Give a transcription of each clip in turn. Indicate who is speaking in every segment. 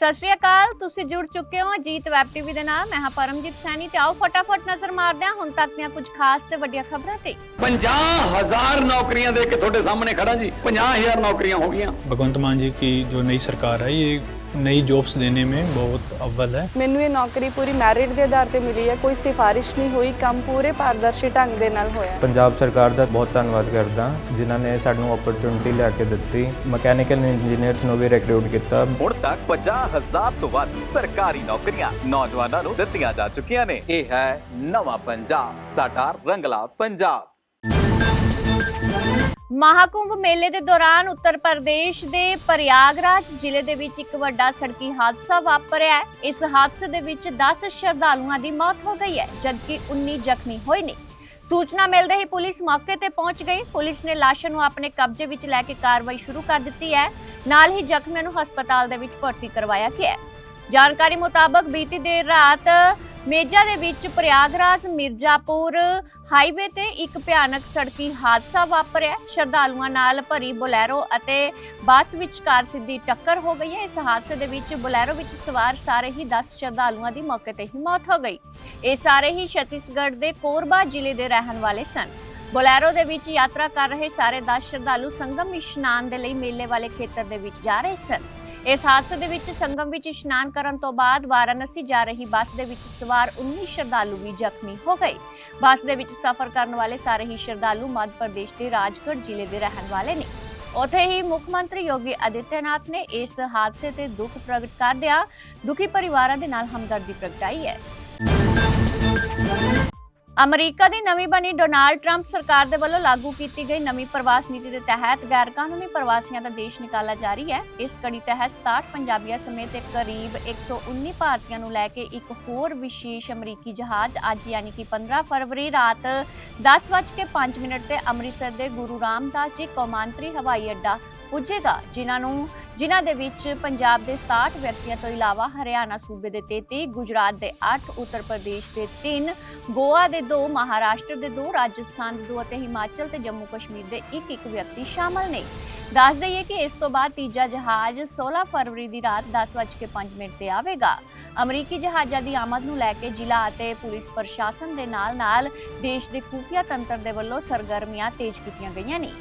Speaker 1: ਸਤਿ ਸ਼੍ਰੀ ਅਕਾਲ ਤੁਸੀਂ ਜੁੜ ਚੁੱਕੇ ਹੋ ਅਜੀਤ ਵੈਬ ਟੀਵੀ ਦੇ ਨਾਲ ਮੈਂ ਹਾਂ ਪਰਮਜੀਤ ਸੈਣੀ ਤੇ ਆਓ ਫਟਾਫਟ ਨਜ਼ਰ ਮਾਰਦੇ ਹਾਂ ਹੁਣ ਤੱਕ ਦੀਆਂ ਕੁਝ ਖਾਸ ਤੇ ਵੱਡੀਆਂ ਖਬਰਾਂ ਤੇ
Speaker 2: 50000 ਨੌਕਰੀਆਂ ਦੇ ਕੇ ਤੁਹਾਡੇ ਸਾਹਮਣੇ ਖੜਾ ਜੀ 50000 ਨੌਕਰੀਆਂ ਹੋ ਗਈਆਂ
Speaker 3: भगवंत मान जी की जो नई सरकार है ये नई जॉब्स देने में बहुत अव्वल है
Speaker 4: ਮੈਨੂੰ ਇਹ ਨੌਕਰੀ ਪੂਰੀ ਮੈਰਿਟ ਦੇ ਆਧਾਰ ਤੇ ਮਿਲੀ ਹੈ ਕੋਈ ਸਿਫਾਰਿਸ਼ ਨਹੀਂ ਹੋਈ ਕੰਮ ਪੂਰੇ ਪਾਰਦਰਸ਼ੀ ਢੰਗ ਦੇ ਨਾਲ ਹੋਇਆ
Speaker 5: ਪੰਜਾਬ ਸਰਕਾਰ ਦਾ ਬਹੁਤ ਧੰਨਵਾਦ ਕਰਦਾ ਜਿਨ੍ਹਾਂ ਨੇ ਸਾਨੂੰ ਓਪਰਚੁਨਿਟੀ ਲਿਆ ਕੇ ਦਿੱਤੀ ਮਕੈਨੀਕਲ ਇੰਜੀਨੀਅਰਸ ਨੂੰ ਵੀ ਰਿਕਰੂਟ ਕੀਤਾ
Speaker 6: ਹੁਣ ਤੱਕ 50000 ਤੋਂ ਵੱਧ ਸਰਕਾਰੀ ਨੌਕਰੀਆਂ ਨੌਜਵਾਨਾਂ ਨੂੰ ਦਿੱਤੀਆਂ ਜਾ ਚੁੱਕੀਆਂ ਨੇ। ਇਹ ਹੈ ਨਵਾਂ ਪੰਜਾਬ, ਸਾਡਾ ਰੰਗਲਾ ਪੰਜਾਬ।
Speaker 1: ਮਹਾਕੁੰਭ ਮੇਲੇ ਦੇ ਦੌਰਾਨ ਉੱਤਰ ਪ੍ਰਦੇਸ਼ ਦੇ ਪ੍ਰਯਾਗਰਾਜ ਜ਼ਿਲ੍ਹੇ ਦੇ ਵਿੱਚ ਇੱਕ ਵੱਡਾ ਸੜਕੀ ਹਾਦਸਾ ਵਾਪਰਿਆ ਹੈ। ਇਸ ਹਾਦਸੇ ਦੇ ਵਿੱਚ 10 ਸ਼ਰਧਾਲੂਆਂ ਦੀ ਮੌਤ ਹੋ ਗਈ ਹੈ, ਜਦਕਿ 19 ਜ਼ਖਮੀ ਹੋਏ ਨੇ। ਸੂਚਨਾ ਮਿਲਦੇ ਹੀ ਪੁਲਿਸ ਮੌਕੇ ਤੇ ਪਹੁੰਚ ਗਈ। ਪੁਲਿਸ ਨੇ ਲਾਸ਼ਾਂ ਨੂੰ ਆਪਣੇ ਕਬਜ਼ੇ ਵਿੱਚ ਲੈ ਕੇ ਕਾਰਵਾਈ ਸ਼ੁਰੂ ਕਰ ਦਿੱਤੀ ਹੈ। ਨਾਲ ਹੀ ਜ਼ਖਮੀਆਂ ਨੂੰ ਹਸਪਤਾਲ ਦੇ ਵਿੱਚ ਭਰਤੀ ਕਰਵਾਇਆ ਗਿਆ ਹੈ। ਜਾਣਕਾਰੀ ਮੁਤਾਬਕ ਬੀਤੀ ਦੇਰ ਰਾਤ ਮੇਜਾ ਦੇ ਵਿੱਚ ਪ੍ਰਯਾਗਰਾਜ, ਮਿਰਜ਼ਾਪੁਰ ਹਾਈਵੇ ਤੇ ਇੱਕ ਭਿਆਨਕ ਸੜਕੀ ਹਾਦਸਾ ਵਾਪਰਿਆ। ਸ਼ਰਧਾਲੂਆਂ ਨਾਲ ਭਰੀ ਬੋਲੈਰੋ ਅਤੇ ਬੱਸ ਵਿਚਕਾਰ ਸਿੱਧੀ ਟੱਕਰ ਹੋ ਗਈ ਹੈ। ਇਸ ਹਾਦਸੇ ਦੇ ਵਿੱਚ ਬੋਲੈਰੋ ਵਿੱਚ ਸਵਾਰ ਸਾਰੇ ਹੀ 10 ਸ਼ਰਧਾਲੂਆਂ ਦੀ ਮੌਕੇ ਤੇ ਹੀ ਮੌਤ ਹੋ ਗਈ। ਇਹ ਸਾਰੇ ਹੀ ਛੱਤੀਸਗੜ੍ਹ ਦੇ ਕੋਰਬਾ ਜ਼ਿਲ੍ਹੇ ਦੇ ਰਹਿਣ ਵਾਲੇ ਸਨ। ਬੋਲੈਰੋ ਦੇ ਵਿੱਚ ਯਾਤਰਾ ਕਰ ਰਹੇ ਸਾਰੇ 10 ਸ਼ਰਧਾਲੂ ਸੰਗਮ ਇਸ਼ਨਾਨ ਦੇ ਲਈ ਮੇਲੇ ਵਾਲੇ ਖੇਤਰ ਦੇ ਵਿੱਚ ਜਾ ਰਹੇ ਸਨ। ਇਸ ਹਾਦਸੇ ਦੇ ਵਿੱਚ ਸੰਗਮ ਵਿੱਚ ਇਸ਼ਨਾਨ ਕਰਨ ਤੋਂ ਬਾਅਦ ਵਾਰਾਣਸੀ ਜਾ ਰਹੀ ਬੱਸ ਦੇ ਵਿੱਚ ਸਵਾਰ 19 ਸ਼ਰਧਾਲੂ ਵੀ ਜ਼ਖਮੀ ਹੋ ਗਏ। ਬੱਸ ਦੇ ਵਿੱਚ ਸਫ਼ਰ ਕਰਨ ਵਾਲੇ ਸਾਰੇ ਹੀ ਸ਼ਰਧਾਲੂ ਮੱਧ ਪ੍ਰਦੇਸ਼ ਦੇ ਰਾਜਗੜ੍ਹ ਜ਼ਿਲ੍ਹੇ ਦੇ ਰਹਿਣ ਵਾਲੇ ਨੇ। ਉਥੇ ਹੀ ਮੁੱਖ ਮੰਤਰੀ ਯੋਗੀ ਆਦਿੱਤਿਆਨਾਥ ਨੇ ਇਸ ਹਾਦਸੇ ਤੇ ਦੁੱਖ ਪ੍ਰਗਟ ਕਰਦਿਆਂ ਦੁਖੀ ਪਰਿਵਾਰਾਂ ਦੇ ਨਾਲ ਹਮਦਰਦੀ ਪ੍ਰਗਟਾਈ ਹੈ। ਅਮਰੀਕਾ ਦੀ ਨਵੀਂ ਬਣੀ ਡੋਨਾਲਡ ਟਰੰਪ ਸਰਕਾਰ ਦੇ ਵੱਲੋਂ ਲਾਗੂ ਕੀਤੀ ਗਈ ਨਵੀਂ ਪ੍ਰਵਾਸ ਨੀਤੀ ਦੇ ਤਹਿਤ ਗੈਰਕਾਨੂੰਨੀ ਪ੍ਰਵਾਸੀਆਂ ਦਾ ਦੇਸ਼ ਨਿਕਾਲਾ ਜਾਰੀ ਹੈ। ਇਸ ਕੜੀ ਤਹਿਤ 67 ਪੰਜਾਬੀਆਂ ਸਮੇਤ ਇੱਕ ਕਰੀਬ 119 ਭਾਰਤੀਆਂ ਨੂੰ ਲੈ ਕੇ ਇੱਕ ਹੋਰ ਵਿਸ਼ੇਸ਼ ਅਮਰੀਕੀ ਜਹਾਜ਼ ਅੱਜ ਯਾਨੀ ਕਿ 15 ਫਰਵਰੀ ਰਾਤ 10:05 ਮਿੰਟ ਤੇ ਅੰਮ੍ਰਿਤਸਰ ਦੇ ਗੁਰੂ ਰਾਮਦਾਸ ਜੀ ਕੌਮਾਂਤਰੀ ਹਵਾਈ ਅੱਡਾ ਪੁੱਜੇਗਾ, ਜਿਨ੍ਹਾਂ ਨੂੰ, ਜਿਨ੍ਹਾਂ ਦੇ ਵਿੱਚ ਪੰਜਾਬ ਦੇ 67 ਵਿਅਕਤੀਆਂ ਤੋਂ ਇਲਾਵਾ ਹਰਿਆਣਾ, ਸੂਬੇ ਦੇ 33 ਗੁਜਰਾਤ ਦੇ 8 ਉੱਤਰ ਪ੍ਰਦੇਸ਼ ਦੇ 3 ਗੋਆ ਦੇ 2 ਮਹਾਰਾਸ਼ਟਰ ਦੇ 2 ਰਾਜਸਥਾਨ ਦੇ 2 ਅਤੇ ਹਿਮਾਚਲ ਤੇ ਜੰਮੂ ਕਸ਼ਮੀਰ ਦੇ ਇੱਕ ਇੱਕ ਵਿਅਕਤੀ ਸ਼ਾਮਲ ਨੇ। ਦੱਸ ਦਈਏ ਕਿ ਇਸ ਤੋਂ ਬਾਅਦ ਤੀਜਾ ਜਹਾਜ਼ 16 ਫਰਵਰੀ ਦੀ ਰਾਤ 10:05 ਮਿੰਟ ਤੇ ਆਵੇਗਾ। ਅਮਰੀਕੀ ਜਹਾਜ਼ਾਂ ਦੀ ਆਮਦ ਨੂੰ ਲੈ ਕੇ ਜ਼ਿਲ੍ਹਾ ਅਤੇ ਪੁਲਿਸ ਪ੍ਰਸ਼ਾਸਨ ਦੇ ਨਾਲ-ਨਾਲ ਦੇਸ਼ ਦੇ ਖੂਫੀਆ ਤੰਤਰ ਦੇ ਵੱਲੋਂ ਸਰਗਰਮੀਆਂ ਤੇਜ਼ ਕੀਤੀਆਂ ਗਈਆਂ ਨੇ।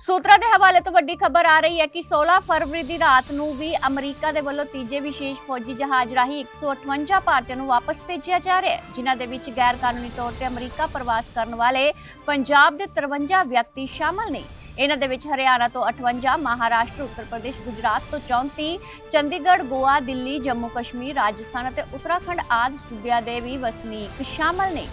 Speaker 1: ਸੂਤਰਾਂ ਦੇ ਹਵਾਲੇ ਤੋਂ ਵੱਡੀ ਖਬਰ ਆ ਰਹੀ ਹੈ ਕਿ 16 ਫਰਵਰੀ ਦੀ ਰਾਤ ਨੂੰ ਵੀ ਅਮਰੀਕਾ ਦੇ ਵੱਲੋਂ ਤੀਜੇ ਵਿਸ਼ੇਸ਼ ਫੌਜੀ ਜਹਾਜ਼ ਰਾਹੀਂ 158 ਭਾਰਤੀਆਂ ਨੂੰ ਵਾਪਸ ਭੇਜਿਆ ਜਾ ਰਿਹਾ ਹੈ, ਜਿਨ੍ਹਾਂ ਦੇ ਵਿੱਚ ਗੈਰ ਕਾਨੂੰਨੀ ਤੌਰ ਤੇ ਅਮਰੀਕਾ ਪ੍ਰਵਾਸ ਕਰਨ ਵਾਲੇ ਪੰਜਾਬ ਦੇ 53 ਵਿਅਕਤੀ ਸ਼ਾਮਲ ਨੇ। ਇਹਨਾਂ ਦੇ ਵਿੱਚ ਹਰਿਆਣਾ ਤੋਂ 58 ਮਹਾਰਾਸ਼ਟਰ, ਉੱਤਰ ਪ੍ਰਦੇਸ਼, ਗੁਜਰਾਤ ਤੋਂ 34 ਚੰਡੀਗੜ੍ਹ, ਗੋਆ, ਦਿੱਲੀ, ਜੰਮੂ ਕਸ਼ਮੀਰ, ਰਾਜਸਥਾਨ ਅਤੇ ਉੱਤਰਾਖੰਡ ਆਦਿ ਸੂਬਿਆਂ ਦੇ ਵੀ ਵਸਨੀਕ ਸ਼ਾਮਲ ਨੇ।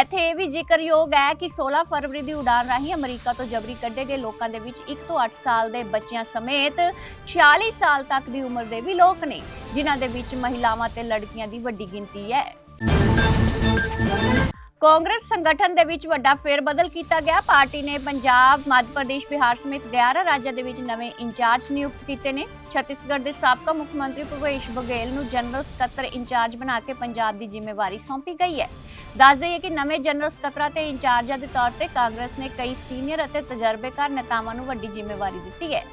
Speaker 1: ਇੱਥੇ ਇਹ ਵੀ ਜ਼ਿਕਰਯੋਗ ਹੈ ਕਿ 16 ਫਰਵਰੀ ਦੀ ਉਡਾਨ ਰਾਹੀਂ ਅਮਰੀਕਾ ਤੋਂ ਜਬਰੀ ਕੱਢੇ ਗਏ ਲੋਕਾਂ ਦੇ ਵਿੱਚ 1 ਤੋਂ 8 ਸਾਲ ਦੇ ਬੱਚਿਆਂ ਸਮੇਤ 46 ਸਾਲ ਤੱਕ ਦੀ ਉਮਰ ਦੇ ਵੀ ਲੋਕ ਨੇ, ਜਿਨ੍ਹਾਂ ਦੇ ਵਿੱਚ ਮਹਿਲਾਵਾਂ ਤੇ ਲੜਕੀਆਂ ਦੀ ਵੱਡੀ ਗਿਣਤੀ ਹੈ। ਕਾਂਗਰਸ ਸੰਗਠਨ ਦੇ ਵਿੱਚ ਵੱਡਾ ਫੇਰਬਦਲ ਕੀਤਾ ਗਿਆ। ਪਾਰਟੀ ਨੇ ਪੰਜਾਬ, ਮੱਧ ਪ੍ਰਦੇਸ਼, ਬਿਹਾਰ ਸਮੇਤ 11 ਰਾਜਾਂ ਦੇ ਵਿੱਚ ਨਵੇਂ ਇੰਚਾਰਜ ਨਿਯੁਕਤ ਕੀਤੇ ਨੇ। ਛੱਤੀਸਗੜ੍ਹ ਦੇ ਸਾਬਕਾ ਮੁੱਖ ਮੰਤਰੀ ਭੁਪੇਸ਼ ਬਘੇਲ ਨੂੰ ਜਨਰਲ ਸਕੱਤਰ ਇੰਚਾਰਜ ਬਣਾ ਕੇ ਪੰਜਾਬ ਦੀ ਜ਼ਿੰਮੇਵਾਰੀ ਸੌਂਪੀ ਗਈ ਹੈ। ਦੱਸ ਦਈਏ ਕਿ ਨਵੇਂ ਜਨਰਲ ਸਕੱਤਰਾਂ ਤੇ ਇੰਚਾਰਜਾਂ ਦੇ ਤੌਰ ਤੇ ਕਾਂਗਰਸ ਨੇ ਕਈ ਸੀਨੀਅਰ ਅਤੇ ਤਜਰਬੇਕਾਰ ਨੇਤਾਵਾਂ ਨੂੰ ਵੱਡੀ ਜ਼ਿੰਮੇਵਾਰੀ ਦਿੱਤੀ ਹੈ।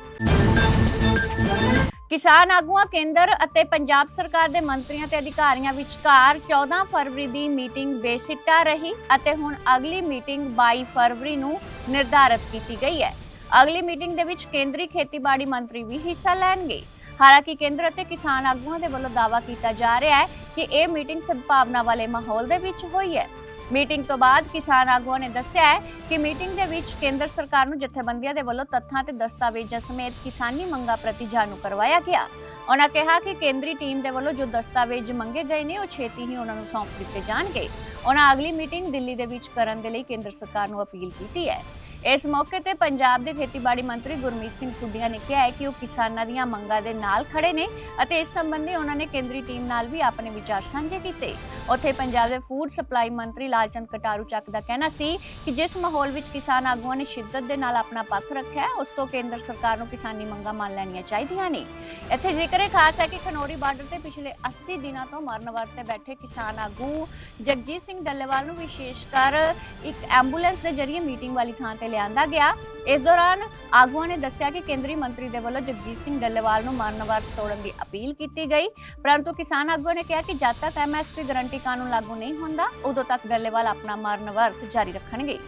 Speaker 1: ਕਿਸਾਨ ਆਗੂਆਂ, ਕੇਂਦਰ ਅਤੇ ਪੰਜਾਬ ਸਰਕਾਰ ਦੇ ਮੰਤਰੀਆਂ ਤੇ ਅਧਿਕਾਰੀਆਂ ਵਿਚਕਾਰ 14 ਫਰਵਰੀ ਦੀ ਮੀਟਿੰਗ ਬੇਸਿੱਟਾ ਰਹੀ ਅਤੇ ਹੁਣ ਅਗਲੀ ਮੀਟਿੰਗ 22 ਫਰਵਰੀ ਨੂੰ ਨਿਰਧਾਰਤ ਕੀਤੀ ਗਈ ਹੈ। ਅਗਲੀ ਮੀਟਿੰਗ ਦੇ ਵਿੱਚ ਕੇਂਦਰੀ ਖੇਤੀਬਾੜੀ ਮੰਤਰੀ ਵੀ ਹਿੱਸਾ ਲੈਣਗੇ। ਹਾਲਾਂਕਿ ਕੇਂਦਰ ਅਤੇ ਕਿਸਾਨ ਆਗੂਆਂ ਦੇ ਵੱਲੋਂ ਦਾਅਵਾ ਕੀਤਾ ਜਾ ਰਿਹਾ ਹੈ ਕਿ ਇਹ ਮੀਟਿੰਗ ਸਦਭਾਵਨਾ ਵਾਲੇ ਮਾਹੌਲ ਦੇ ਵਿੱਚ ਹੋਈ ਹੈ। ਮੀਟਿੰਗ ਤੋਂ ਬਾਅਦ ਕਿਸਾਨ ਆਗੂਆਂ ਨੇ ਦੱਸਿਆ ਹੈ ਕਿ ਮੀਟਿੰਗ ਦੇ ਵਿੱਚ ਕੇਂਦਰ ਸਰਕਾਰ ਨੂੰ ਜਥੇਬੰਦੀਆਂ ਦੇ ਵੱਲੋਂ ਤੱਥਾਂ ਤੇ ਦਸਤਾਵੇਜ਼ਾਂ ਸਮੇਤ ਕਿਸਾਨੀ ਮੰਗਾਂ ਪ੍ਰਤੀ ਜਾਣੂ ਕਰਵਾਇਆ ਗਿਆ। ਉਹਨਾਂ ਕਿਹਾ ਕਿ ਕੇਂਦਰੀ ਟੀਮ ਦੇ ਵੱਲੋਂ ਜੋ ਦਸਤਾਵੇਜ਼ ਮੰਗੇ ਗਏ ਨੇ, ਉਹ ਛੇਤੀ ਹੀ ਉਹਨਾਂ ਨੂੰ ਸੌਂਪ ਦਿੱਤੇ ਜਾਣਗੇ। ਉਹਨਾਂ ਅਗਲੀ ਮੀਟਿੰਗ ਦਿੱਲੀ ਦੇ ਵਿੱਚ ਕਰਨ ਦੇ ਲਈ ਕੇਂਦਰ ਸਰਕਾਰ ਨੂੰ ਅਪੀਲ ਕੀਤੀ ਹੈ। ਇਸ ਮੌਕੇ ਤੇ ਪੰਜਾਬ ਦੇ ਖੇਤੀਬਾੜੀ ਮੰਤਰੀ ਗੁਰਮੀਤ ਸਿੰਘ ਖੁੱਡੀਆ ਨੇ ਕਿਹਾ ਹੈ ਕਿ ਉਹ ਕਿਸਾਨਾਂ ਦੀਆਂ ਮੰਗਾਂ ਦੇ ਨਾਲ ਖੜੇ ਨੇ ਅਤੇ ਇਸ ਸੰਬੰਧੀ ਉਹਨਾਂ ਨੇ ਕੇਂਦਰੀ ਟੀਮ ਨਾਲ ਵੀ ਆਪਣੇ ਵਿਚਾਰ ਸਾਂਝੇ ਕੀਤੇ। ਉੱਥੇ ਪੰਜਾਬ ਦੇ ਫੂਡ ਸਪਲਾਈ ਮੰਤਰੀ ਲਾਲਚੰਦ ਕਟਾਰੂ ਚੱਕ ਦਾ ਕਹਿਣਾ ਸੀ ਕਿ ਜਿਸ ਮਾਹੌਲ ਵਿੱਚ ਕਿਸਾਨ ਆਗੂਆਂ ਨੇ ਸ਼ਿੱਦਤ ਦੇ ਨਾਲ ਆਪਣਾ ਪੱਖ ਰੱਖਿਆ ਹੈ, ਉਸ ਤੋਂ ਕੇਂਦਰ ਸਰਕਾਰ ਨੂੰ ਕਿਸਾਨੀ ਮੰਗਾਂ ਮੰਨ ਲੈਣੀਆਂ ਚਾਹੀਦੀਆਂ ਨੇ। ਇੱਥੇ ਜ਼ਿਕਰ ਖਾਸ ਹੈ ਕਿ ਖਨੌਰੀ ਬਾਰਡਰ ਤੇ ਪਿਛਲੇ 80 ਦਿਨਾਂ ਤੋਂ ਮਰਨ ਵਰਤ ਬੈਠੇ ਕਿਸਾਨ ਆਗੂ ਜਗਜੀਤ ਸਿੰਘ ਡੱਲੇਵਾਲ ਨੂੰ ਵਿਸ਼ੇਸ਼ ਕਰ ਇੱਕ ਐਂਬੂਲੈਂਸ ਦੇ ਜ਼ਰੀਏ ਮੀਟਿੰਗ ਵਾਲੀ ਥਾਂ ਤੇ ਲਿਆਂਦਾ ਗਿਆ। ਇਸ ਦੌਰਾਨ ਆਗੂਆਂ ਨੇ ਦੱਸਿਆ ਕਿ ਕੇਂਦਰੀ ਮੰਤਰੀ ਦੇ ਵੱਲੋਂ ਜਗਜੀਤ ਸਿੰਘ ਡੱਲੇਵਾਲ ਨੂੰ ਮਰਨ ਵਰਤ ਤੋੜਨ ਦੀ ਅਪੀਲ ਕੀਤੀ ਗਈ। ਪਰੰਤੂ ਕਿਸਾਨ ਆਗੂਆਂ ਨੇ ਕਿਹਾ ਕਿ ਜਦ ਤੱਕ ਐਮਐਸਪੀ ਗਰੰਟੀ ਕਾਨੂੰਨ ਲਾਗੂ ਨਹੀਂ ਹੁੰਦਾ, ਉਦੋਂ ਤੱਕ ਡੱਲੇਵਾਲ ਆਪਣਾ ਮਰਨ ਵਰਤ ਜਾਰੀ ਰੱਖਣਗੇ।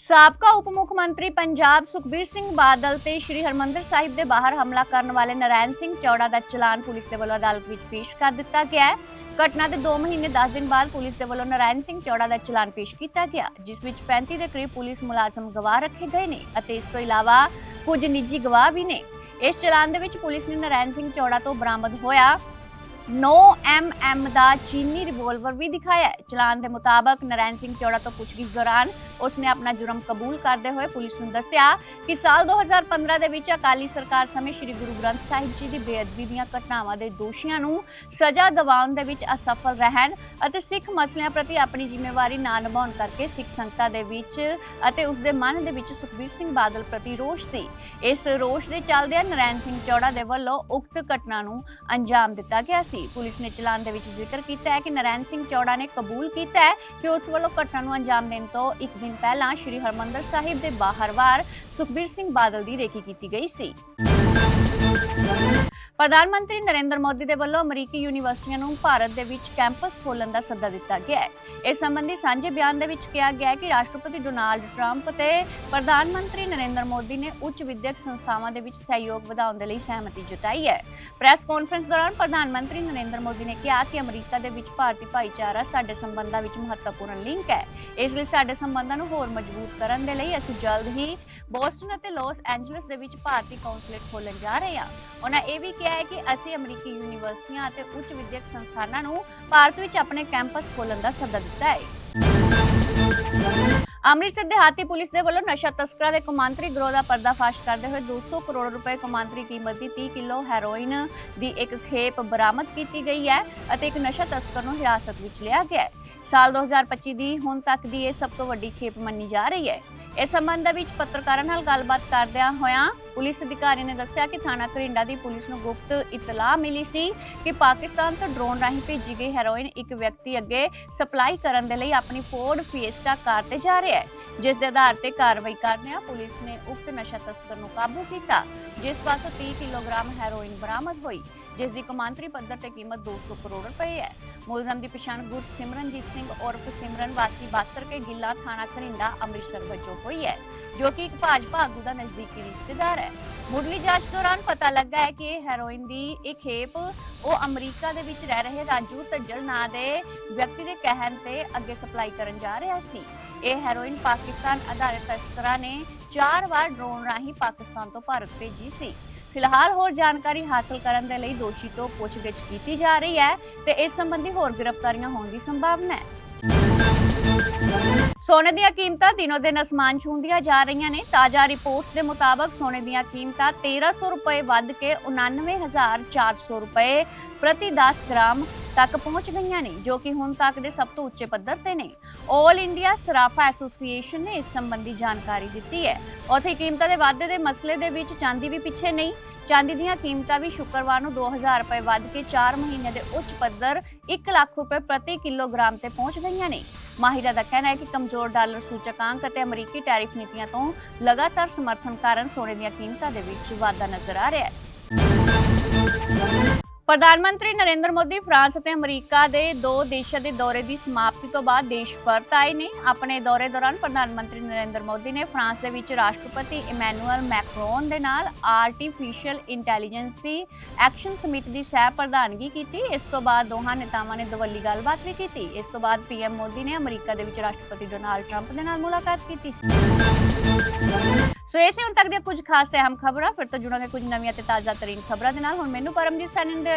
Speaker 1: ਸਾਬਕਾ ਉਪ ਮੁੱਖ ਮੰਤਰੀ ਪੰਜਾਬ ਸੁਖਬੀਰ ਸਿੰਘ ਬਾਦਲ ਤੇ ਸ਼੍ਰੀ ਹਰਮੰਦਰ ਸਾਹਿਬ ਦੇ ਬਾਹਰ ਹਮਲਾ ਕਰਨ ਵਾਲੇ ਨਰੈਣ ਸਿੰਘ ਚੌੜਾ ਦਾ ਚਲਾਨ ਪੁਲਿਸ ਦੇ ਵੱਲੋਂ ਅਦਾਲਤ ਵਿੱਚ ਪੇਸ਼ ਕਰ ਦਿੱਤਾ ਗਿਆ ਹੈ। ਘਟਨਾ ਦੇ 2 ਮਹੀਨੇ 10 ਦਿਨ ਬਾਅਦ ਪੁਲਿਸ ਦੇ ਵੱਲੋਂ ਨਰੈਣ ਸਿੰਘ ਚੌੜਾ ਦਾ ਚਲਾਨ ਪੇਸ਼ ਕੀਤਾ ਗਿਆ, ਜਿਸ ਵਿੱਚ 35 ਦੇ ਕਰੀਬ ਪੁਲਿਸ ਮੁਲਾਜ਼ਮ ਗਵਾਹ ਰੱਖੇ ਗਏ ਨੇ ਅਤੇ ਇਸ ਤੋਂ ਇਲਾਵਾ ਕੁਝ ਨਿੱਜੀ ਗਵਾਹ ਵੀ ਨੇ। ਇਸ ਚਲਾਨ ਦੇ ਵਿੱਚ ਪੁਲਿਸ ਨੇ ਨਰੈਣ ਸਿੰਘ ਚੌੜਾ ਤੋਂ ਬਰਾਮਦ ਹੋਇਆ 9 mm ਦਾ ਚੀਨੀ ਰਿਵੋਲਵਰ ਵੀ ਦਿਖਾਇਆ ਚਲਾਨ ਦੇ ਮੁਤਾਬਕ ਨਰੈਣ ਸਿੰਘ ਚੌੜਾ ਤੋਂ ਪੁੱਛਗਿੱਛ ਦੌਰਾਨ ਉਸਨੇ ਆਪਣਾ ਜੁਰਮ ਕਬੂਲ ਕਰਦੇ ਹੋਏ ਪੁਲਿਸ ਨੂੰ ਦੱਸਿਆ ਕਿ ਸਾਲ 2015 ਦੇ ਵਿੱਚ ਅਕਾਲੀ ਸਰਕਾਰ ਸਮੇਂ ਸ੍ਰੀ ਗੁਰੂ ਗ੍ਰੰਥ ਸਾਹਿਬ ਜੀ ਦੀ ਬੇਅਦਬੀ ਦੀਆਂ ਘਟਨਾਵਾਂ ਦੇ ਦੋਸ਼ੀਆਂ ਨੂੰ ਸਜ਼ਾ ਦਿਵਾਉਣ ਦੇ ਵਿੱਚ ਅਸਫਲ ਰਹਿਣ ਅਤੇ ਸਿੱਖ ਮਸਲਿਆਂ ਪ੍ਰਤੀ ਆਪਣੀ ਜ਼ਿੰਮੇਵਾਰੀ ਨਾ ਨਿਭਾਉਣ ਕਰਕੇ ਸਿੱਖ ਸੰਗਤਾਂ ਦੇ ਵਿੱਚ ਅਤੇ ਉਸ ਦੇ ਮਨ ਦੇ ਵਿੱਚ ਸੁਖਬੀਰ ਸਿੰਘ ਬਾਦਲ ਪ੍ਰਤੀ ਰੋਸ਼ ਸੀ। ਇਸ ਰੋਸ਼ ਦੇ ਚੱਲਦਿਆਂ ਨਰੈਣ ਸਿੰਘ ਚੌੜਾ ਦੇ ਵੱਲੋਂ ਉਕਤ ਘਟਨਾ ਨੂੰ ਅੰਜਾਮ ਦਿੱਤਾ ਗਿਆ ਸੀ। ਪੁਲਿਸ ਨੇ ਚਲਾਨ ਦੇ ਵਿੱਚ ਜ਼ਿਕਰ ਕੀਤਾ ਹੈ ਕਿ ਨਰੈਣ ਸਿੰਘ ਚੌੜਾ ਨੇ ਕਬੂਲ ਕੀਤਾ ਹੈ ਕਿ ਉਸ ਵੱਲੋਂ ਘਟਨਾ ਨੂੰ ਅੰਜਾਮ ਦੇਣ ਤੋਂ ਇੱਕ ਦਿਨ ਪਹਿਲਾਂ ਸ਼੍ਰੀ ਹਰਮੰਦਰ ਸਾਹਿਬ ਦੇ ਬਾਹਰਵਾਰ ਸੁਖਬੀਰ ਸਿੰਘ ਬਾਦਲ ਦੀ ਰੇਕੀ ਕੀਤੀ ਗਈ ਸੀ। ਪ੍ਰਧਾਨ ਮੰਤਰੀ ਨਰਿੰਦਰ ਮੋਦੀ ਦੇ ਵੱਲੋਂ ਅਮਰੀਕੀ ਯੂਨੀਵਰਸਿਟੀਆਂ ਨੂੰ ਭਾਰਤ ਦੇ ਵਿੱਚ ਕੈਂਪਸ ਖੋਲਣ ਦਾ ਸੱਦਾ ਦਿੱਤਾ ਗਿਆ ਹੈ। ਇਸ ਸੰਬੰਧੀ ਸਾਂਝੇ ਬਿਆਨ ਦੇ ਵਿੱਚ ਕਿਹਾ ਗਿਆ ਹੈ ਕਿ ਰਾਸ਼ਟਰਪਤੀ ਡੋਨਾਲਡ ਟਰੰਪ ਤੇ ਪ੍ਰਧਾਨ ਮੰਤਰੀ ਨਰਿੰਦਰ ਮੋਦੀ ਨੇ ਉੱਚ ਵਿਦਿਅਕ ਸੰਸਥਾਵਾਂ ਦੇ ਵਿੱਚ ਸਹਿਯੋਗ ਵਧਾਉਣ ਦੇ ਲਈ ਸਹਿਮਤੀ ਜਤਾਈ ਹੈ। ਪ੍ਰੈਸ ਕਾਨਫਰੰਸ ਦੌਰਾਨ ਪ੍ਰਧਾਨ ਮੰਤਰੀ ਨਰਿੰਦਰ ਮੋਦੀ ਨੇ ਕਿਹਾ ਕਿ ਅਮਰੀਕਾ ਦੇ ਵਿੱਚ ਭਾਰਤੀ ਭਾਈਚਾਰਾ ਸਾਡੇ ਸੰਬੰਧਾਂ ਵਿੱਚ ਮਹੱਤਵਪੂਰਨ ਲਿੰਕ ਹੈ। ਇਸ ਲਈ ਸਾਡੇ ਸੰਬੰਧਾਂ ਨੂੰ ਹੋਰ ਮਜ਼ਬੂਤ ਕਰਨ ਦੇ ਲਈ ਅਸੀਂ ਜਲਦ ਹੀ ਬੋਸਟਨ ਅਤੇ ਲਾਸ ਐਂਜਲਸ ਦੇ ਵਿੱਚ ਭਾਰਤੀ ਕੌਂਸੂਲੇਟ ਖੋਲਣ ਜਾ ਰਹੇ ਹਾਂ। ਉਹਨਾਂ ਇਹ ਵੀ ਕਿਹਾ ਹੈ ਕਿ ਅਸੀਂ ਅਮਰੀਕੀ ਯੂਨੀਵਰਸਿਟੀਆਂ ਅਤੇ ਉੱਚ ਵਿਦਿਅਕ ਸੰਸਥਾਨਾਂ ਨੂੰ ਭਾਰਤ ਵਿੱਚ ਆਪਣੇ ਕੈਂਪਸ ਖੋਲ੍ਹਣ ਦਾ ਸੱਦਾ ਦਿੱਤਾ ਹੈ। ਅੰਮ੍ਰਿਤਸਰ ਦੇ ਪੁਲਿਸ ਦੇ ਵੱਲੋਂ ਨਸ਼ਾ ਤਸਕਰਾਂ ਦੇ ਕੌਮਾਂਤਰੀ ਗਰੋਹ ਦਾ ਪਰਦਾਫਾਸ਼ ਕਰਦੇ ਹੋਏ 200 ਕਰੋੜ ਰੁਪਏ ਕੌਮਾਂਤਰੀ ਕੀਮਤ ਦੀ 30 ਕਿਲੋ ਹੈਰੋਇਨ ਦੀ ਇੱਕ ਖੇਪ ਬਰਾਮਦ ਕੀਤੀ ਗਈ ਹੈ ਅਤੇ ਇੱਕ ਨਸ਼ਾ ਤਸਕਰ ਨੂੰ ਹਿਰਾਸਤ ਵਿੱਚ ਲਿਆ ਗਿਆ ਹੈ। ਸਾਲ 2025 ਦੀ ਹੁਣ ਤੱਕ ਦੀ ਇਹ ਸਭ ਤੋਂ ਵੱਡੀ ਖੇਪ ਮੰਨੀ ਜਾ ਰਹੀ ਹੈ। ਇਸ ਸੰਬੰਧ ਵਿੱਚ ਪੱਤਰਕਾਰਾਂ ਨਾਲ ਗੱਲਬਾਤ ਕਰਦਿਆਂ ਹੋਇਆਂ ਪੁਲਿਸ ਅਧਿਕਾਰੀ ਨੇ ਦੱਸਿਆ ਕਿ ਥਾਣਾ ਕਰਿੰਡਾ ਦੀ ਪੁਲਿਸ ਨੂੰ ਗੁਪਤ ਇਤਲਾਹ ਮਿਲੀ ਸੀ ਕਿ ਪਾਕਿਸਤਾਨ ਤੋਂ ਡਰੋਨ ਰਾਹੀਂ ਭੇਜੀ ਗਈ ਹੈਰੋਇਨ ਇੱਕ ਵਿਅਕਤੀ ਅੱਗੇ ਸਪਲਾਈ ਕਰਨ ਦੇ ਲਈ ਆਪਣੀ ਫੋਰਡ ਫੀਐਸਟਾ ਕਾਰ ਤੇ ਜਾ ਰਿਹਾ ਹੈ। ਜਿਸ ਦੇ ਆਧਾਰ ਤੇ ਕਾਰਵਾਈ ਕਰਦਿਆਂ ਪੁਲਿਸ ਨੇ ਉਕਤ ਨਸ਼ਾ ਤਸਕਰ ਨੂੰ ਕਾਬੂ ਕੀਤਾ, ਜਿਸ ਪਾਸੋਂ 30 ਕਿਲੋਗ੍ਰਾਮ ਹੈਰੋਇਨ ਬਰਾਮਦ ਹੋਈ, ਜਿਸ ਦੀ ਕੌਮਾਂਤਰੀ ਪੱਧਰ ਤੇ ਕੀਮਤ 200 ਕਰੋੜ ਰੁਪਏ ਹੈ। ਮੁਲਜ਼ਮ ਦੀ ਪਛਾਣ ਗੁਰਸਿਮਰਨਜੀਤ ਸਿੰਘ ਉਰਫ ਸਿਮਰਨ ਵਾਸੀ ਬਾਸਰ ਕੇ ਗਿੱਲਾ ਥਾਣਾ ਖਰਿੰਡਾ, ਅੰਮ੍ਰਿਤਸਰ ਵਜੋਂ ਹੋਈ ਹੈ, ਜੋ ਕਿ ਇੱਕ ਭਾਜਪਾ ਆਗੂ ਦਾ ਨਜ਼ਦੀਕੀ ਰਿਸ਼ਤੇਦਾਰ ਹੈ। ਮੁੱਢਲੀ ਜਾਂਚ ਦੌਰਾਨ ਪਤਾ ਲੱਗਾ ਹੈ ਕਿ ਇਹ ਹੈਰੋਇਨ ਦੀ ਇਹ ਖੇਪ, ਉਹ ਅਮਰੀਕਾ ਦੇ ਵਿੱਚ ਰਹਿ ਰਹੇ ਰਾਜੂ ਤੱਜਲ ਨਾਂ ਦੇ ਵਿਅਕਤੀ ਦੇ ਕਹਿਣ ਤੇ ਅੱਗੇ ਸਪਲਾਈ ਕਰਨ ਜਾ ਰਿਹਾ ਸੀ। ਇਹ ਹੈਰੋਇਨ ਪਾਕਿਸਤਾਨ ਆਧਾਰਿਤ ਤਸਕਰਾਂ ਨੇ ਚਾਰ ਵਾਰ ਡਰੋਨ ਰਾਹੀਂ ਪਾਕਿਸਤਾਨ ਤੋਂ ਭਾਰਤ ਭੇਜੀ ਸੀ। ਫਿਲਹਾਲ ਹੋਰ ਜਾਣਕਾਰੀ ਹਾਸਲ ਕਰਨ ਦੇ ਲਈ ਦੋਸ਼ੀ ਤੋਂ ਪੁੱਛਗਿੱਛ ਕੀਤੀ ਜਾ ਰਹੀ ਹੈ ਤੇ ਇਸ ਸੰਬੰਧੀ ਹੋਰ ਗ੍ਰਿਫਤਾਰੀਆਂ ਹੋਣ ਦੀ ਸੰਭਾਵਨਾ ਹੈ। ਸੋਨੇ ਦੀਆਂ ਕੀਮਤਾਂ ਦਿਨੋ ਦਿਨ ਅਸਮਾਨ ਛੂੰਹਦੀਆਂ ਜਾ ਰਹੀਆਂ ਨੇ। ਤਾਜ਼ਾ ਰਿਪੋਰਟਸ ਦੇ ਮੁਤਾਬਕ ਸੋਨੇ ਦੀਆਂ ਕੀਮਤਾਂ 1300 ਰੁਪਏ ਵੱਧ ਕੇ 99400 ਰੁਪਏ ਪ੍ਰਤੀ 10 ਗ੍ਰਾਮ ਤੱਕ ਪਹੁੰਚ ਗਈਆਂ ਨੇ, ਜੋ ਕਿ ਹੁਣ ਤੱਕ ਦੇ ਸਭ ਤੋਂ ਉੱਚੇ ਪੱਧਰ ਤੇ ਨੇ। 올 ਇੰਡੀਆ ਸਰਾਫਾ ਐਸੋਸੀਏਸ਼ਨ ਨੇ ਇਸ ਸੰਬੰਧੀ ਜਾਣਕਾਰੀ ਦਿੱਤੀ ਹੈ। ਉੱਥੇ ਕੀਮਤਾਂ ਦੇ ਵਾਧੇ ਦੇ ਮਸਲੇ ਦੇ ਵਿੱਚ ਚਾਂਦੀ ਵੀ ਪਿੱਛੇ ਨਹੀਂ। ਚਾਂਦੀ ਦੀਆਂ ਕੀਮਤਾਂ ਵੀ ਸ਼ੁੱਕਰਵਾਰ ਨੂੰ 2000 ਰੁਪਏ ਵੱਧ ਕੇ 4 ਮਹੀਨੇ ਦੇ ਉੱਚ ਪੱਧਰ 1 ਲੱਖ ਰੁਪਏ ਪ੍ਰਤੀ ਕਿਲੋਗ੍ਰਾਮ ਤੇ ਪਹੁੰਚ ਗਈਆਂ ਨੇ। ਮਾਹਿਰਾਂ ਦਾ ਕਹਿਣਾ ਹੈ ਕਿ ਕਮਜ਼ੋਰ ਡਾਲਰ ਸੂਚਕਾਂਕ ਅਤੇ ਅਮਰੀਕੀ ਟੈਰਿਫ ਨੀਤੀਆਂ ਤੋਂ ਲਗਾਤਾਰ ਸਮਰਥਨ ਕਾਰਨ ਸੋਨੇ ਦੀਆਂ ਕੀਮਤਾਂ ਦੇ ਵਿੱਚ ਵਾਧਾ ਨਜ਼ਰ ਆ ਰਿਹਾ ਹੈ। ਪ੍ਰਧਾਨ ਮੰਤਰੀ ਨਰਿੰਦਰ ਮੋਦੀ ਫਰਾਂਸ ਅਤੇ ਅਮਰੀਕਾ ਦੇ ਦੋ ਦੇਸ਼ਾਂ ਦੇ ਦੌਰੇ ਦੀ ਸਮਾਪਤੀ ਤੋਂ ਬਾਅਦ ਦੇਸ਼ ਪਰਤ ਆਏ ਨੇ। ਆਪਣੇ ਦੌਰੇ ਦੌਰਾਨ ਪ੍ਰਧਾਨ ਮੰਤਰੀ ਨਰਿੰਦਰ ਮੋਦੀ ਨੇ ਫਰਾਂਸ ਦੇ ਵਿੱਚ ਰਾਸ਼ਟਰਪਤੀ ਇਮੈਨੂਅਲ ਮੈਕਰੋਨ ਦੇ ਨਾਲ ਆਰਟੀਫੀਸ਼ੀਅਲ ਇੰਟੈਲੀਜੈਂਸੀ ਐਕਸ਼ਨ ਸਮਿਟ ਦੀ ਸਹਿ ਪ੍ਰਧਾਨਗੀ ਕੀਤੀ। ਇਸ ਤੋਂ ਬਾਅਦ ਦੋਹਾਂ ਨੇਤਾਵਾਂ ਨੇ ਦਵੱਲੀ ਗੱਲਬਾਤ ਵੀ ਕੀਤੀ। ਇਸ ਤੋਂ ਬਾਅਦ ਪੀਐਮ ਮੋਦੀ ਨੇ ਅਮਰੀਕਾ ਦੇ ਵਿੱਚ ਰਾਸ਼ਟਰਪਤੀ ਡੋਨਾਲਡ ਟਰੰਪ ਦੇ ਨਾਲ ਮੁਲਾਕਾਤ ਕੀਤੀ। ਸੋ ਇਹ ਸੀ ਹੁਣ ਤੱਕ ਦੀਆਂ ਕੁਝ ਖਾਸ ਤੇ ਅਹਿਮ ਖਬਰਾਂ। ਫਿਰ ਤੋਂ ਜੁੜਾਂਗੇ ਕੁਝ ਨਵੀਆਂ ਤੇ ਤਾਜ਼ਾ ਤਰੀਨ ਖਬਰਾਂ ਦੇ ਨਾਲ। ਹੁਣ ਮੈਨੂੰ ਪਰਮਜੀਤ ਸੈਣੀ ਦੇ